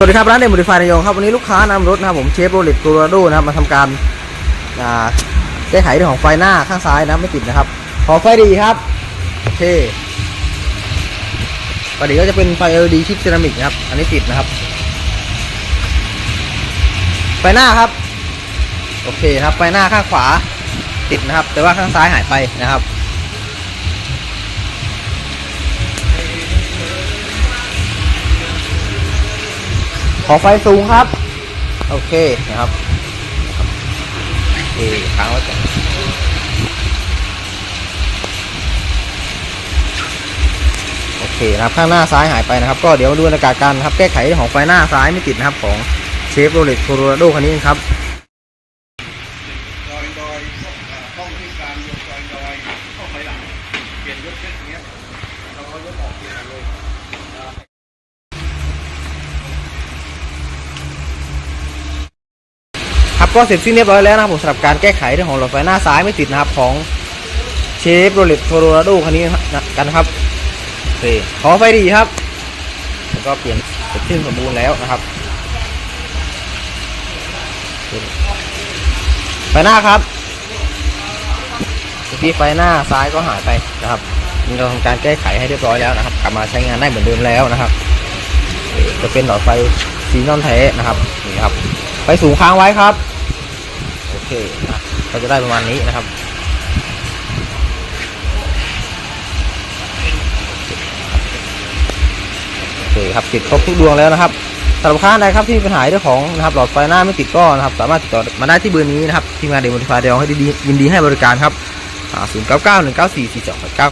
สวัสดีครับร้านเดมอดิฟายระยองครับวันนี้ลูกค้านำรถนะครับผมเชฟโรเลตโคโรราโดนะครับมาทำการแก้ไขเรื่องของไฟหน้าข้างซ้ายนะไม่ติดนะครับ ขอไฟดีครับโอเคปกติก็จะเป็นไฟ LED ชิปเซรามิกนะครับ อันนี้ติดนะครับ ไฟหน้าครับ โอเคครับไฟหน้าข้างขวาติดนะครับ แต่ว่าข้างซ้ายหายไปนะครับ ขอไฟสูงครับ โอเคนะครับโอค้างไว้ก่อนโอเคนะครับข้างหน้าซ้ายหายไปนะครับ ก็เดี๋ยวมาดูบรรยากาศการนะครับแก้ไขของไฟหน้าซ้ายไม่ติดนะครับของเชฟโรเล็ตโคโรราโดคันนี้ครับเปลี่ยนยกเช่นนี้ยเราก็ยกออกเปลี่ยนเลย ครับก็เสร็จสิ้นเรียบร้อยแล้วนะครับผมสำหรับการแก้ไขเรื่องของหลอดไฟหน้าซ้ายไม่ติดนะครับของเชฟโรเลตโคโรราโดคันนี้นะกันนะครับโอเคขอไฟดีครับแล้วก็เปลี่ยนเสร็จสิ้นสมบูรณ์แล้วนะครับไฟหน้าครับเมื่อกี้ไฟหน้าซ้ายก็หายไปนะครับนี่เราทำการแก้ไขให้เรียบร้อยแล้วนะครับ กลับมาใช้งานได้เหมือนเดิมแล้วนะครับ จะเป็นหลอดไฟซีนอนแท้นะครับนี่ครับ ไฟสูงค้างไว้ครับ โอเคนะก็จะได้ประมาณนี้นะครับ โอเคครับติดครบทุกดวงแล้วนะครับสำหรับค้าใดครับที่มีปัญหาเรื่องของนะครับหลอดไฟหน้าไม่ติดก็นะครับ สามารถติดต่อมาได้ที่เบอร์นี้นะครับทีมงานเดโมดิฟายเดลให้ดียินดีให้บริการครับศูนย์เก้าเก้าหนึ่งเก้าสี่สี่สองเก้า